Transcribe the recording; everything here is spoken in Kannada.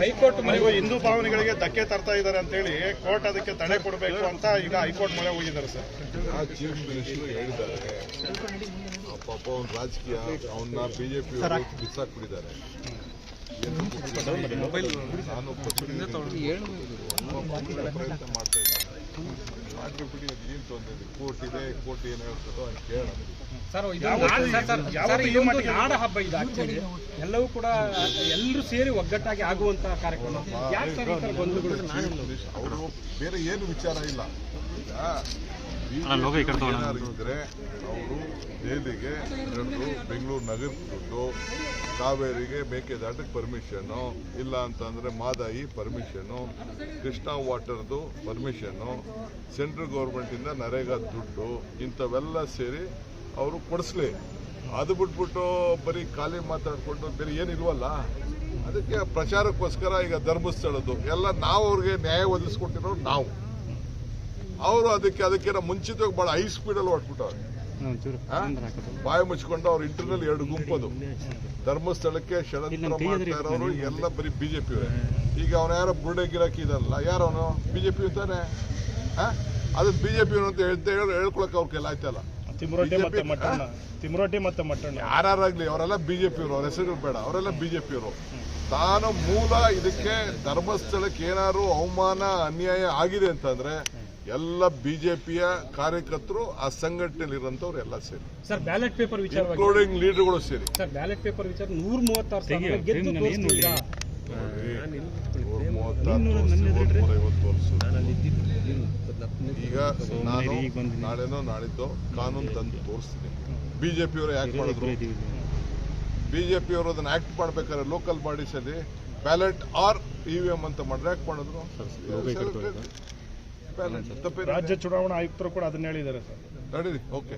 ಹೈಕೋರ್ಟ್ ನೀವು ಹಿಂದೂ ಭಾವನೆಗಳಿಗೆ ಧಕ್ಕೆ ತರ್ತಾ ಇದ್ದಾರೆ ಅಂತ ಹೇಳಿ ಕೋರ್ಟ್ ಅದಕ್ಕೆ ತಡೆ ಕೊಡಬೇಕು ಅಂತ ಈಗ ಹೈಕೋರ್ಟ್ ಮೊರೆ ಹೋಗಿದ್ದಾರೆ ಸರ್. ಆ ಚೀಫ್ ಮಿನಿಸ್ಟರ್ ಹೇಳಿದ್ದಾರೆ. ಪಾಪ ಅವ್ನ ರಾಜಕೀಯ ಅವನ್ನ ಬಿಜೆಪಿ ಬಿಸಾಕ್ಬಿಟ್ಟಿದ್ದಾರೆ. ನಾನು ಪ್ರಯತ್ನ ಮಾಡ್ತಾ ಇದ್ದೇನೆ ಬಿಡಿ ಅದು ಏನ್ ತೊಂದರೆ ಇದೆ ಕೋರ್ಟ್ ಇದೆ ಕೋರ್ಟ್ ಏನ್ ಹೇಳ್ತದೋ ಅಂತ ಕೇಳೋಣ ಸರ್ ಇದು ನಾಡ- ಸರ್, ಸರ್, ಯಾವತ್ತೂ ಸರ್, ಇದೊಂದು ನಾಡ ಹಬ್ಬ ಇದು ಆಕ್ಚುಲಿ ಎಲ್ಲವೂ ಕೂಡ ಎಲ್ಲರೂ ಸೇರಿ ಒಗ್ಗಟ್ಟಾಗಿ ಆಗುವಂತಹ ಕಾರ್ಯಕ್ರಮ. ಯಾಕೆ ಸರ್ ಈ ಥರ ಗೊಂದಲಗಳು ಅವರು ಬೇರೆ ಏನು ವಿಚಾರ ಇಲ್ಲ. ಈಗ ಅವರು ದೆಹಲಿಗೆ ಜನರು ಬೆಂಗಳೂರು ನಗರಕ್ಕೆ ದುಡ್ಡು, ಕಾವೇರಿಗೆ ಮೇಕೆದಾಟಕ್ಕೆ ಪರ್ಮಿಷನ್ನು ಇಲ್ಲ ಅಂತಂದರೆ ಮಾದಾಯಿ ಪರ್ಮಿಷನ್ನು ಕೃಷ್ಣಾ ವಾಟರ್ದು ಪರ್ಮಿಷನ್ನು ಸೆಂಟ್ರಲ್ ಗೌರ್ಮೆಂಟಿಂದ ನರೇಗಾ ದುಡ್ಡು, ಇಂಥವೆಲ್ಲ ಸೇರಿ ಅವರು ಕೊಡಿಸ್ಲಿ. ಅದು ಬಿಟ್ಬಿಟ್ಟು ಬರೀ ಖಾಲಿ ಮಾತಾಡಿಕೊಂಡು ಬೇರೆ ಏನಿಲ್ವಲ್ಲ ಅದಕ್ಕೆ ಪ್ರಚಾರಕ್ಕೋಸ್ಕರ ಈಗ ಧರ್ಮಸ್ಥಳದ್ದು. ಎಲ್ಲ ನಾವು ಅವ್ರಿಗೆ ನ್ಯಾಯ ಒದಗಿಸ್ಕೊಟ್ಟಿರೋ ನಾವು. ಅವರು ಅದಕ್ಕೆ ಅದಕ್ಕಿಂತ ಮುಂಚಿತವಾಗಿ ಬಹಳ ಹೈ? ಸ್ಪೀಡಲ್ಲಿ ಹೊಟ್ಬಿಟ್ಟವ್ರೆ ಆ? ಬಾಯಿ ಮುಚ್ಕೊಂಡು ಅವ್ರ ಇಂಟರ್ನಲ್ ಎರಡು ಗುಂಪದು. ಧರ್ಮಸ್ಥಳಕ್ಕೆ ಷಡಂತ್ರ ಮಾಡ್ತಾ ಇರೋರು ಎಲ್ಲ ಬರೀ ಬಿಜೆಪಿ ಈಗ ಅವನ ಯಾರೋ ಬುರುಡೆ ಗಿರಾಕಿ ಇದಲ್ಲ ಯಾರವನು ಬಿಜೆಪಿ ತಾನೆ. ಅದನ್ನ ಅದು ಬಿಜೆಪಿ ಅಂತ ಹೇಳ್ತಾ ಹೇಳಿ ಹೇಳ್ಕೊಳಕ್ ಅವ್ರ ಕೈಲಿ ಆಯ್ತಲ್ಲ. ಮತ್ತೆ ಮಟ್ಟಣ್ಣ ತಿಮ್ರೋಟಿ ಮತ್ತೆ ಮಟ್ಟಣ್ಣ ಯಾರಾಗ್ಲಿ ಅವರೆಲ್ಲ ಬಿಜೆಪಿಯವರು ಅವ್ರ ಹೆಸರು ಬೇಡ ಅವರೆಲ್ಲ ಬಿಜೆಪಿಯವರು ತಾನು ಮೂಲ ಇದಕ್ಕೆ ಧರ್ಮಸ್ಥಳಕ್ಕೆ ಏನಾದ್ರು ಅವಮಾನ ಅನ್ಯಾಯ ಆಗಿದೆ ಅಂತಂದ್ರೆ ಎಲ್ಲ ಬಿಜೆಪಿಯ ಕಾರ್ಯಕರ್ತರು ಆ ಸಂಘಟನೆಯಲ್ಲಿ ಇರೋಂಥವ್ರು ಎಲ್ಲ ಸೇರಿ. ಸರ್ ಬ್ಯಾಲೆಟ್ ಪೇಪರ್ ವಿಚಾರ ಇನ್ಕ್ಲೂಡಿಂಗ್ ಲೀಡರ್ಗಳು ಸೇರಿ. ಸರ್ ಬ್ಯಾಲೆಟ್ ಪೇಪರ್ ವಿಚಾರ ನೂರ ಮೂವತ್ತಾರು ಸಾವಿರ ಗೆದ್ದು ತೋರಿಸ್ತು ಈಗ ನಾನು ನಾಳೆನೋ ನಾಳಿದ್ದೋ ಕಾನೂನು ತಂದು ತೋರಿಸ್ತೀನಿ. ಬಿಜೆಪಿಯವರು ಯಾಕೆ ಮಾಡಿದ್ರು? ಬಿಜೆಪಿಯವರು ಅದನ್ನ ಆಕ್ಟ್ ಮಾಡ್ಬೇಕಾದ್ರೆ ಲೋಕಲ್ ಬಾಡೀಸ್ ಅಲ್ಲಿ ballot or E V M ಅಂತ ಮಾಡಿದ್ರೆ ಯಾಕೆ ಮಾಡಿದ್ರು? ರಾಜ್ಯ ಚುನಾವಣಾ ಆಯುಕ್ತರು ಕೂಡ ಅದನ್ನ ಹೇಳಿದ್ದಾರೆ ಸರ್. ಓಕೆ.